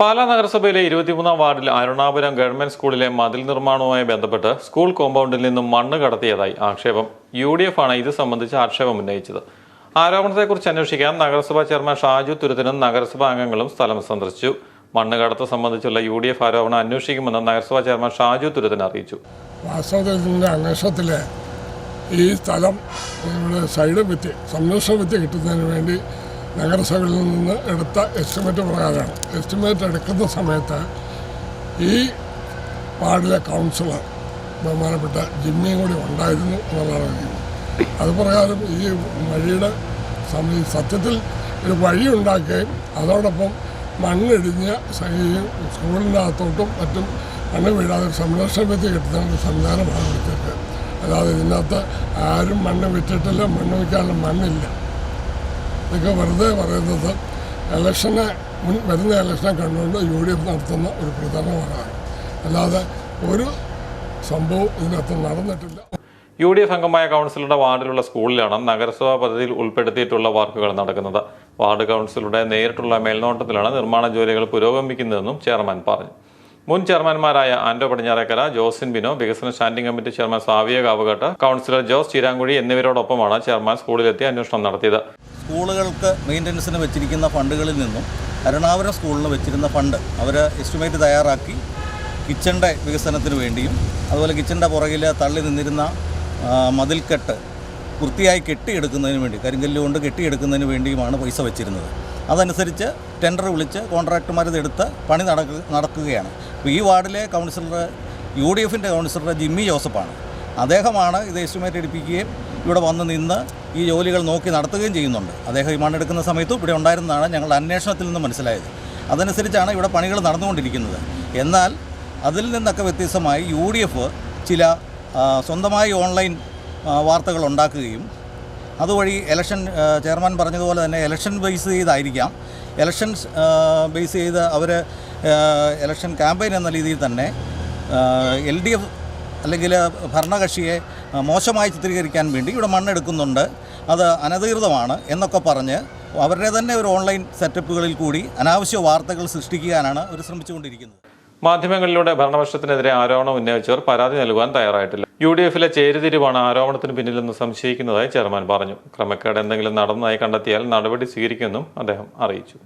പാലാ നഗരസഭയിലെ ഇരുപത്തിമൂന്നാം വാർഡിൽ അരുണാപുരം ഗവൺമെന്റ് സ്കൂളിലെ മതിൽ നിർമ്മാണവുമായി ബന്ധപ്പെട്ട് സ്കൂൾ കോമ്പൗണ്ടിൽ നിന്നും മണ്ണ് കടത്തിയതായി ആക്ഷേപം. യു ഡി എഫ് ആണ് ഇത് സംബന്ധിച്ച് ആക്ഷേപം ഉന്നയിച്ചത്. ആരോപണത്തെക്കുറിച്ച് അന്വേഷിക്കാൻ നഗരസഭാ ചെയർമാൻ ഷാജു തുരുത്തിനും നഗരസഭാ അംഗങ്ങളും സ്ഥലം സന്ദർശിച്ചു. മണ്ണ് കടത്ത് സംബന്ധിച്ചുള്ള യു ഡി എഫ് ആരോപണം അന്വേഷിക്കുമെന്ന് നഗരസഭാ ചെയർമാൻ ഷാജു തുരുത്തിന് അറിയിച്ചു. ഈ സ്ഥലം നമ്മുടെ സൈഡ് വിറ്റ് സംരക്ഷണ വിറ്റ് കിട്ടുന്നതിന് വേണ്ടി നഗരസഭയിൽ നിന്ന് എടുത്ത എസ്റ്റിമേറ്റ് പ്രകാരമാണ് എസ്റ്റിമേറ്റ് എടുക്കുന്ന സമയത്ത് ഈ വാർഡിലെ കൗൺസിലർ ബഹുമാനപ്പെട്ട ജിമ്മിയും കൂടി ഉണ്ടായിരുന്നു എന്നുള്ളതാണ് അതുപ്രകാരം ഈ വഴിയുടെ സമയം സത്യത്തിൽ ഒരു വഴി ഉണ്ടാക്കുകയും അതോടൊപ്പം മണ്ണിടിഞ്ഞ് സ്കൂളിന്റെ അകത്തോട്ടും മറ്റും മണ്ണ് വീഴാതെ സംരക്ഷണ വിധി കിട്ടുന്ന സംവിധാനമാണ് എടുത്തിട്ട് അല്ലാതെ ഇതിനകത്ത് ആരും മണ്ണ് വിറ്റിട്ടില്ല മണ്ണ് വയ്ക്കാനുള്ള മണ്ണില്ല. ഇതൊക്കെ വെറുതെ പറയുന്നത് ഇലക്ഷനെ മുൻ വരുന്ന ഇലക്ഷനെ കണ്ടുകൊണ്ട് യു ഡി എഫ് നടത്തുന്ന ഒരു പ്രചരണമാണ് അല്ലാതെ ഒരു സംഭവം ഇതിനകത്ത് നടന്നിട്ടില്ല. യു ഡി എഫ് അംഗമായ കൗൺസിലറുടെ വാർഡിലുള്ള സ്കൂളിലാണ് നഗരസഭാ പദ്ധതിയിൽ ഉൾപ്പെടുത്തിയിട്ടുള്ള വർക്കുകൾ നടക്കുന്നത്. വാർഡ് കൗൺസിലറുടെ നേരിട്ടുള്ള മേൽനോട്ടത്തിലാണ് നിർമ്മാണ ജോലികൾ പുരോഗമിക്കുന്നതെന്നും ചെയർമാൻ പറഞ്ഞു. മുൻ ചെയർമാൻമാരായ ആന്റോ പടിഞ്ഞാറേക്കര ജോസിൻ ബിനോ വികസന standing committee chairman Savia Kavukattu councillor Jose Cheerankuzhi എന്നിവരോടൊപ്പമാണ് chairman സ്കൂളിലെത്തി അന്വേഷണം നടത്തിയത്. സ്കൂളുകൾക്ക് മെയിന്റനൻസിന് വെച്ചിരിക്കുന്ന ഫണ്ടുകളിൽ നിന്നും എറണാകുളം സ്കൂളിന് വെച്ചിരുന്ന ഫണ്ട് അവർ എസ്റ്റിമേറ്റ് തയ്യാറാക്കി കിച്ചന്റെ വികസനത്തിന് വേണ്ടിയും അതുപോലെ കിച്ചന്റെ പുറകിൽ തള്ളി നിന്നിരുന്ന മതിൽക്കെട്ട് വൃത്തിയായി കെട്ടിയെടുക്കുന്നതിന് വേണ്ടി കരിങ്കല്ല് കൊണ്ട് കെട്ടിയെടുക്കുന്നതിന് വേണ്ടിയുമാണ് പൈസ വെച്ചിരുന്നത്. അതനുസരിച്ച് ടെൻഡർ വിളിച്ച് കോൺട്രാക്ടർമാരത് എടുത്ത് പണി നടക്കുക നടക്കുകയാണ്. അപ്പോൾ ഈ വാർഡിലെ കൗൺസിലർ യു ഡി എഫിന്റെ കൗൺസിലർ ജിമ്മി ജോസഫാണ്. അദ്ദേഹമാണ് ഇത് എസ്റ്റിമേറ്റ് എടുപ്പിക്കുകയും ഇവിടെ വന്ന് നിന്ന് ഈ ജോലികൾ നോക്കി നടത്തുകയും ചെയ്യുന്നുണ്ട്. അദ്ദേഹം ഈ മണ്ണെടുക്കുന്ന സമയത്തും ഇവിടെ ഉണ്ടായിരുന്നതാണ് ഞങ്ങളുടെ അന്വേഷണത്തിൽ നിന്ന് മനസ്സിലായത്. അതനുസരിച്ചാണ് ഇവിടെ പണികൾ നടന്നുകൊണ്ടിരിക്കുന്നത്. എന്നാൽ അതിൽ നിന്നൊക്കെ വ്യത്യസ്തമായി യു ഡി എഫ് ചില സ്വന്തമായി ഓൺലൈൻ വാർത്തകൾ ഉണ്ടാക്കുകയും അതുവഴി ഇലക്ഷൻ ചെയർമാൻ പറഞ്ഞതുപോലെ തന്നെ ഇലക്ഷൻ ബേസ് ചെയ്തായിരിക്കാം. ഇലക്ഷൻ ബേസ് ചെയ്ത് അവർ ഇലക്ഷൻ ക്യാമ്പയിൻ എന്ന രീതിയിൽ തന്നെ എൽ ഡി എഫ് അല്ലെങ്കിൽ ഭരണകക്ഷിയെ മോശമായി ചിത്രീകരിക്കാൻ വേണ്ടി ഇവിടെ മണ്ണെടുക്കുന്നുണ്ട്. അത് അനധികൃതമാണ് എന്നൊക്കെ പറഞ്ഞ് അവരുടെ തന്നെ ഒരു ഓൺലൈൻ സെറ്റപ്പുകളിൽ കൂടി അനാവശ്യ വാർത്തകൾ സൃഷ്ടിക്കാനാണ് അവർ ശ്രമിച്ചുകൊണ്ടിരിക്കുന്നത്. മാധ്യമങ്ങളിലൂടെ ഭരണപക്ഷത്തിനെതിരെ ആരോപണം ഉന്നയിച്ചവർ പരാതി നൽകുവാൻ തയ്യാറായിട്ടില്ല. യു ഡി എഫിലെ ചേരുതിരിവാണ് ആരോപണത്തിന് പിന്നിലെന്ന് സംശയിക്കുന്നതായി ചെയർമാൻ പറഞ്ഞു. ക്രമക്കേട് എന്തെങ്കിലും നടന്നതായി കണ്ടെത്തിയാൽ നടപടി സ്വീകരിക്കുമെന്നും അദ്ദേഹം അറിയിച്ചു.